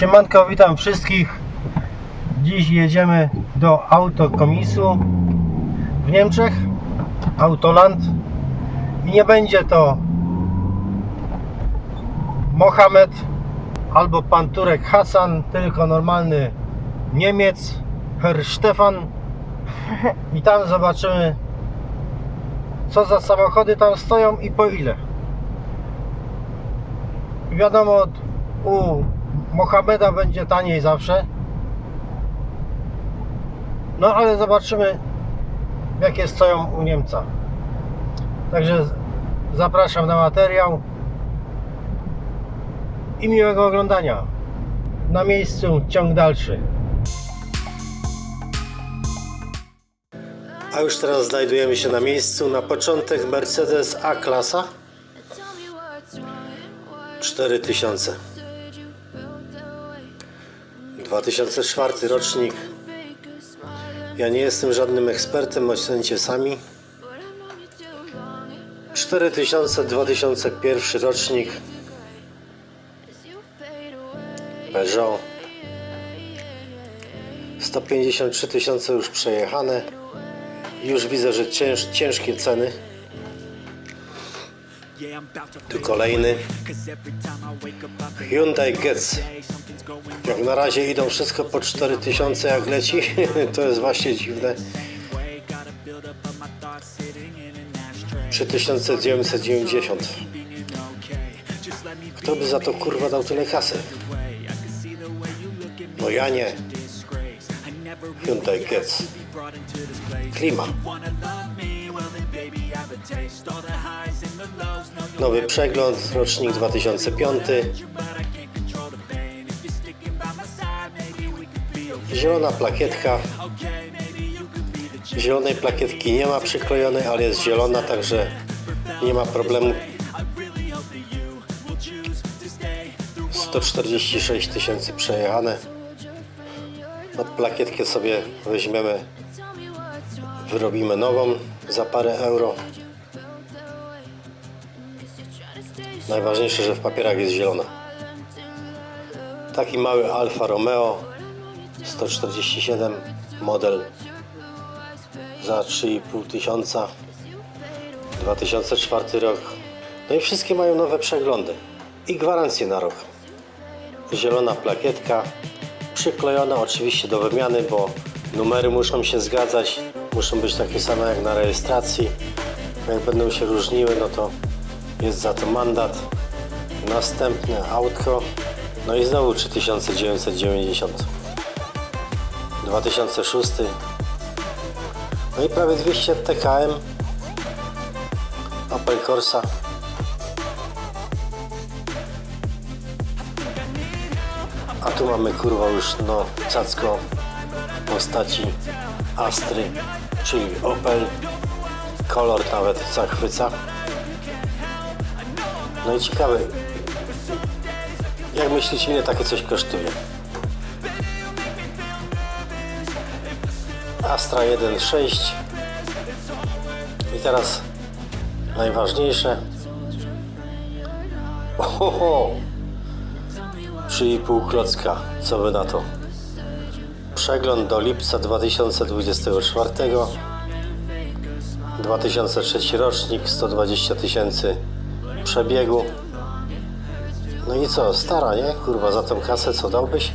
Siemanko, witam wszystkich. Dziś jedziemy do autokomisu w Niemczech, Autoland. I nie będzie to Mohamed albo pan Turek Hasan, tylko normalny Niemiec, Herr Stefan. I tam zobaczymy, co za samochody tam stoją i po ile. Wiadomo, u Mohameda będzie taniej zawsze. No ale zobaczymy, jakie stoją u Niemca. Także zapraszam na materiał i miłego oglądania. Na miejscu ciąg dalszy. A już teraz znajdujemy się na miejscu. Na początek Mercedes A-klasa 4000. 2004 rocznik. Ja nie jestem żadnym ekspertem, ocencie sami. 4000 2001 rocznik. Peugeot. 153 tysiące już przejechane. Już widzę, że cięż, ciężkie ceny. Tu kolejny. Hyundai Getz jak na razie idą wszystko po 4000 jak leci to jest właśnie dziwne. 3990 kto by za to kurwa dał tyle kasy? No ja nie. Hyundai Getz klima. Nowy przegląd rocznik 2005 zielona plakietka. Zielonej plakietki nie ma przyklejonej ale jest zielona także nie ma problemu. 146 tysięcy przejechane. No, plakietkę sobie weźmiemy wyrobimy nową za parę euro. Najważniejsze, że w papierach jest zielona. Taki mały Alfa Romeo 147 model za 3,5 tysiąca. 2004 rok. No i wszystkie mają nowe przeglądy i gwarancję na rok. Zielona plakietka przyklejona oczywiście do wymiany, bo numery muszą się zgadzać. Muszą być takie same jak na rejestracji. Jak będą się różniły no to jest za to mandat. Następne autko. No i znowu 3990 2006 no i prawie 200 TKM Opel Corsa. A tu mamy kurwa już no cacko w postaci Astry czyli Opel. Kolor nawet zachwyca. No i ciekawe jak myślicie ile takie coś kosztuje Astra 1.6 i teraz najważniejsze. Ohoho 3,5 klocka. Co wy na to? Przegląd do lipca 2024 2003 rocznik 120 tysięcy przebiegu. No i co, stara nie? kurwa za tą kasę co dałbyś?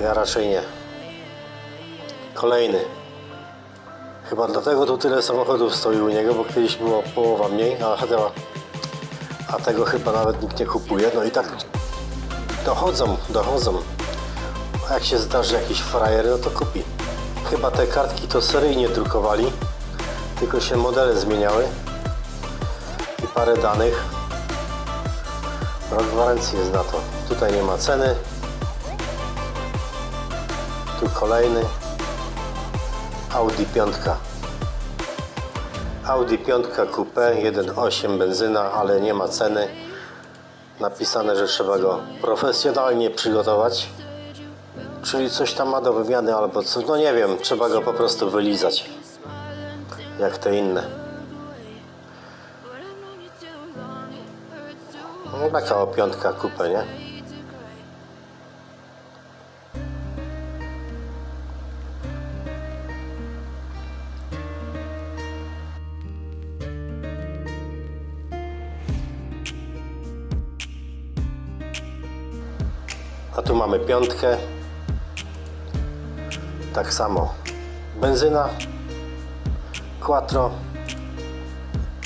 ja raczej nie Kolejny. Chyba dlatego tu tyle samochodów stoi u niego, bo kiedyś było połowa mniej, a, chyba, a tego chyba nawet nikt nie kupuje. No i tak dochodzą, dochodzą. A jak się zdarzy jakiś frajer, no to kupi. Chyba te kartki to seryjnie drukowali, tylko się modele zmieniały i parę danych. Rok gwarancji jest na to. Tutaj nie ma ceny. Tu kolejny. Audi 5. Audi 5 Coupe 1.8 benzyna, ale nie ma ceny. Napisane, że trzeba go profesjonalnie przygotować. Czyli coś tam ma do wymiany albo coś, no nie wiem, trzeba go po prostu wylizać. Jak te inne. No taka o piątka kupę, nie? Piątkę. Tak samo. Benzyna. Quattro.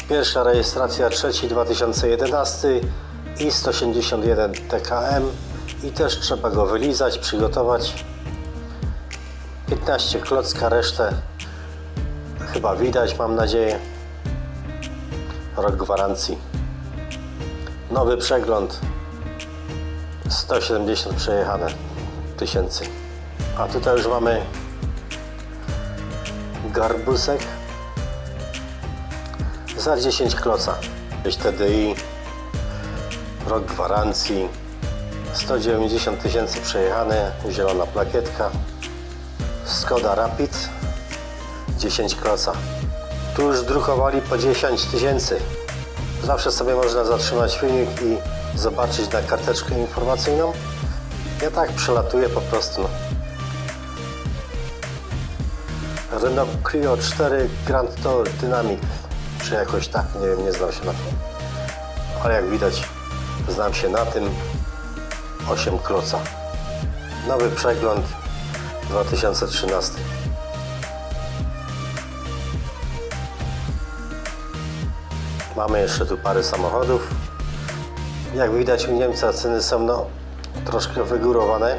Pierwsza rejestracja trzeci 2011 i 181 TKM i też trzeba go wylizać, przygotować 15 klocka, resztę chyba widać mam nadzieję rok gwarancji nowy przegląd 170 przejechane tysięcy a tutaj już mamy garbusek za 10 kloca. TDI, rok gwarancji, 190 tysięcy przejechane, zielona plakietka, Skoda Rapid, 10 kloca. Tu już drukowali po 10 tysięcy. Zawsze sobie można zatrzymać filmik i zobaczyć na karteczkę informacyjną. Ja tak przelatuję po prostu. Renault Clio 4 Grand Tour Dynamic, czy jakoś tak, nie wiem, nie znam się na tym. Ale jak widać, znam się na tym. 8 kloca. Nowy przegląd 2013. Mamy jeszcze tu parę samochodów. Jak widać u Niemca ceny są no, troszkę wygórowane.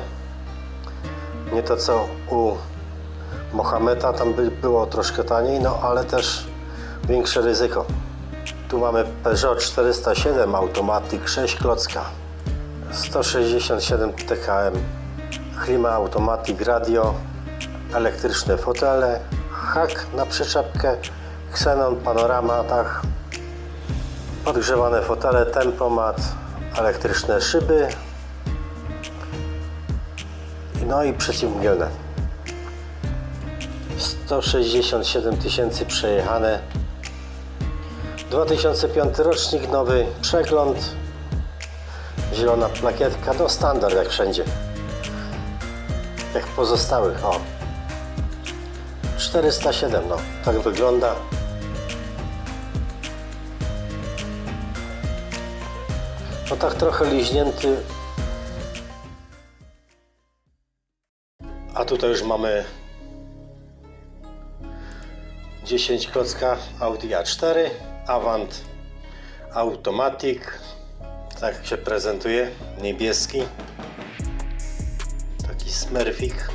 Nie to co u Mohameda, tam by było troszkę taniej, no ale też większe ryzyko. Tu mamy Peugeot 407 Automatic 6 klocka, 167 TKM, klima Automatic Radio, elektryczne fotele, hak na przyczepkę, Xenon Panorama, tak, podgrzewane fotele, tempomat, elektryczne szyby, no i przeciwmgielne. 167 tysięcy przejechane. 2005 rocznik, nowy przegląd. Zielona plakietka, no standard jak wszędzie. Jak pozostałych, o. 407, no, tak wygląda. No tak trochę liźnięty. A tutaj już mamy 10 klocka Audi A4 Avant Automatic. Tak się prezentuje niebieski. Taki smurfik.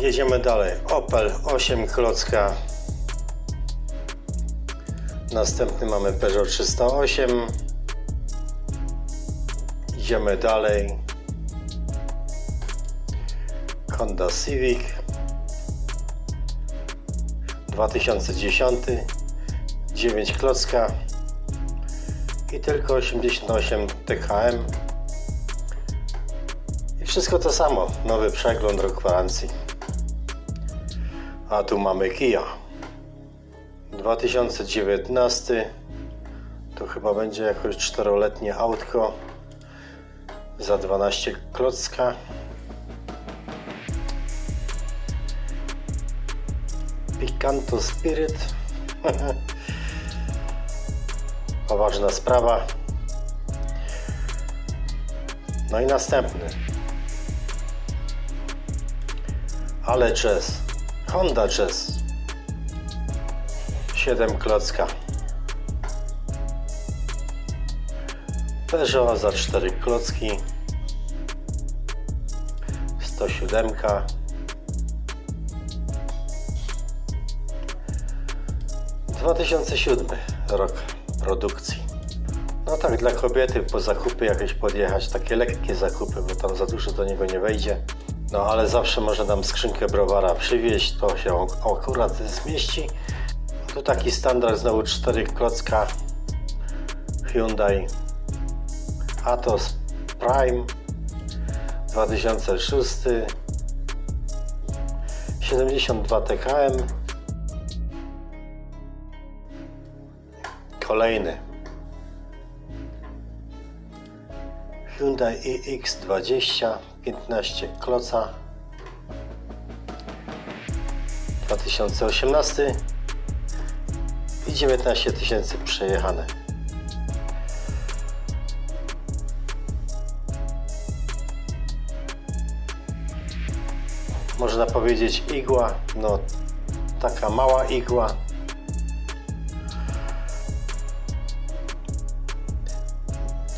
Jedziemy dalej. Opel 8 klocka następny mamy Peugeot 308 idziemy dalej. Honda Civic. 2010 9 klocka. I tylko 88 TKM i wszystko to samo. Nowy przegląd rok gwarancji. A tu mamy Kia 2019 to chyba będzie jakoś czteroletnie autko za 12 klocka Picanto Spirit. Poważna sprawa. No i następny. Ale Jazz. Honda Jazz. 7 klocka. Peugeot za 4 klocki. 107. 2007 rok produkcji. No tak, dla kobiety po zakupy jakieś podjechać, takie lekkie zakupy, bo tam za dużo do niego nie wejdzie. No ale zawsze można nam skrzynkę browara przywieźć, to się akurat zmieści. Tu taki standard, znowu 4 klocka Hyundai Atos Prime 2006 72 TKM Kolejny. Hyundai iX20 15 kloca. 2018 i 19 tysięcy przejechane. Można powiedzieć igła, no taka mała igła.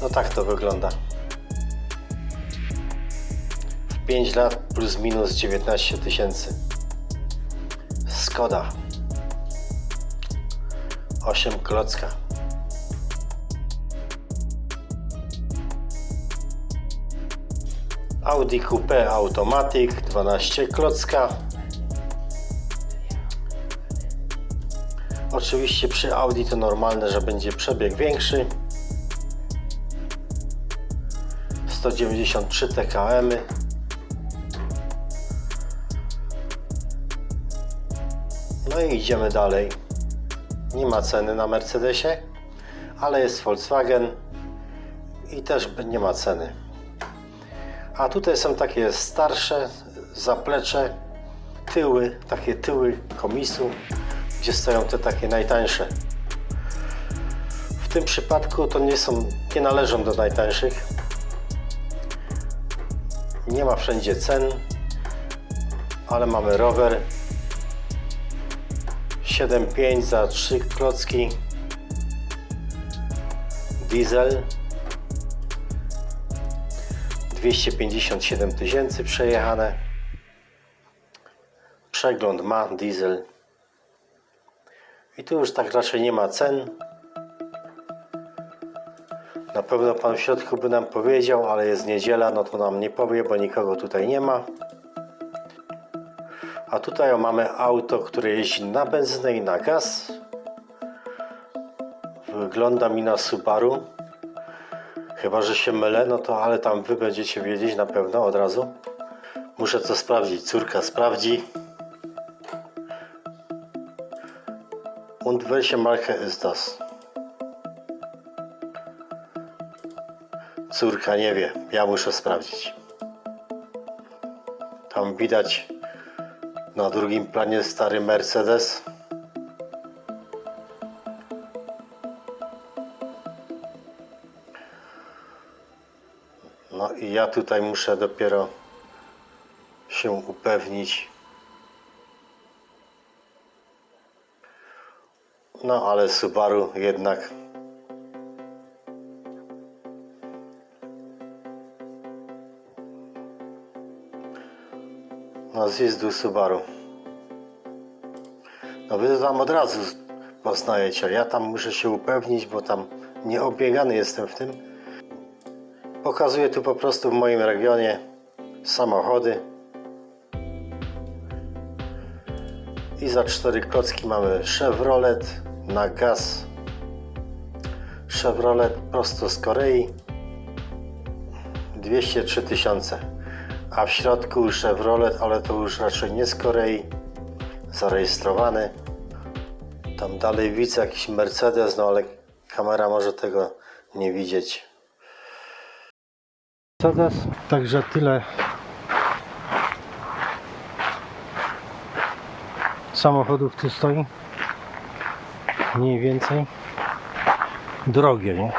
No tak to wygląda. W 5 lat plus minus 19 tysięcy. Skoda 8 klocka. Audi Coupe Automatic 12 klocka. Oczywiście przy Audi to normalne, że będzie przebieg większy. 193 TKM. No i idziemy dalej. Nie ma ceny na Mercedesie, ale jest Volkswagen i też nie ma ceny. A tutaj są takie starsze zaplecze, tyły, takie tyły komisu, gdzie stoją te takie najtańsze. W tym przypadku to nie są, nie należą do najtańszych. Nie ma wszędzie cen, ale mamy rower 7.5 za 3 klocki. Diesel. 257 tysięcy przejechane. Przegląd ma diesel. I tu już tak raczej nie ma cen. Na pewno pan w środku by nam powiedział, ale jest niedziela, no to nam nie powie, bo nikogo tutaj nie ma. A tutaj mamy auto, które jeździ na benzynę i na gaz. Wygląda mi na Subaru. Chyba, że się mylę, no to ale tam wy będziecie wiedzieć na pewno od razu. Muszę to sprawdzić, córka sprawdzi. Und welche Marke ist das? Córka nie wie, ja muszę sprawdzić. Tam widać na drugim planie stary Mercedes. No i ja tutaj muszę dopiero się upewnić. No ale Subaru jednak No zjezdu Subaru. No wy tam od razu poznajecie. Ja tam muszę się upewnić, bo tam nieobiegany jestem w tym. Pokazuję tu po prostu w moim regionie samochody. I za cztery klocki mamy Chevrolet na gaz. Chevrolet prosto z Korei. 203 tysiące a w środku Chevrolet, ale to już raczej nie z Korei, zarejestrowany. Tam dalej widzę jakiś Mercedes, no ale kamera może tego nie widzieć. Mercedes, także tyle samochodów tu stoi. Mniej więcej. Drogie, nie?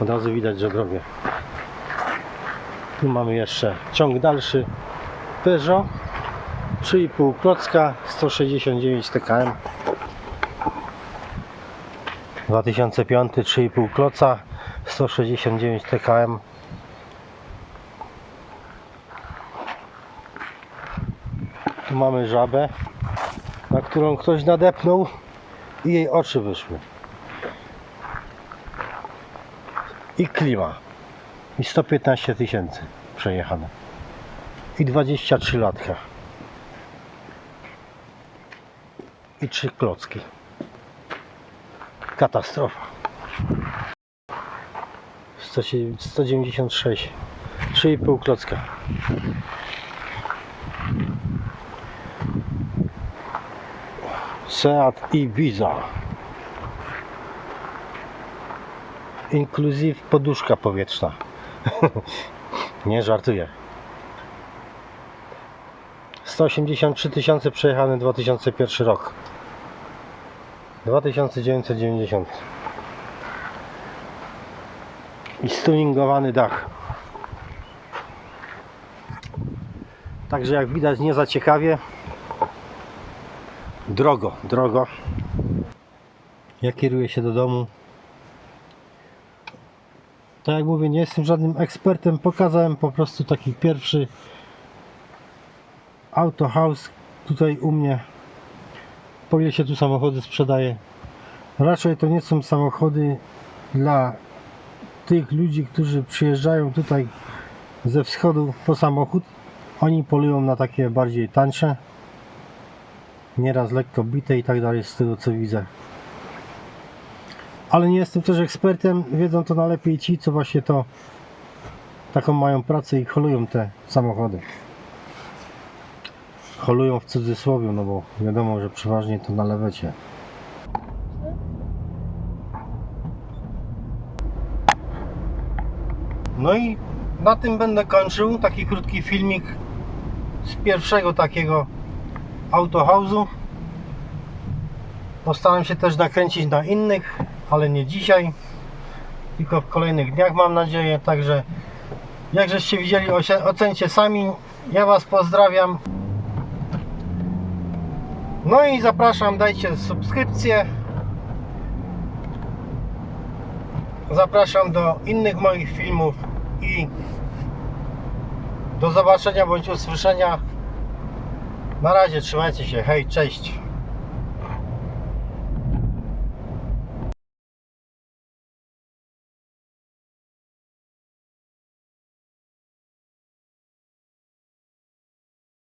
Od razu widać, że drogie. Tu mamy jeszcze ciąg dalszy. Peugeot 3,5 klocka 169 TKM 2005 3,5 kloca 169 TKM Tu mamy żabę na którą ktoś nadepnął i jej oczy wyszły. I klima i 115 tysięcy przejechane. I 23 latka. I trzy klocki. Katastrofa. 196. 3,5 klocka. Seat Ibiza. Inkluzyw poduszka powietrzna. Nie żartuję. 183 tysiące przejechane 2001 rok. 2990. I stuningowany dach. Także jak widać nie za ciekawie. Drogo, drogo. Ja kieruję się do domu. Tak jak mówię, nie jestem żadnym ekspertem. Pokazałem po prostu taki pierwszy auto house tutaj u mnie. Po ile się tu samochody sprzedaje. Raczej to nie są samochody dla tych ludzi, którzy przyjeżdżają tutaj ze wschodu po samochód. Oni polują na takie bardziej tańsze. Nieraz lekko bite i tak dalej z tego co widzę. Ale nie jestem też ekspertem. Wiedzą to najlepiej ci, co właśnie to taką mają pracę i holują te samochody. Holują w cudzysłowie, no bo wiadomo, że przeważnie to na lewecie. No i na tym będę kończył. Taki krótki filmik z pierwszego takiego autohausu. Postaram się też nakręcić na innych, ale nie dzisiaj, tylko w kolejnych dniach mam nadzieję. Także jak żeście widzieli, ocencie sami. Ja Was pozdrawiam. No i zapraszam, dajcie subskrypcję. Zapraszam do innych moich filmów i do zobaczenia bądź usłyszenia. Na razie, trzymajcie się. Hej, cześć.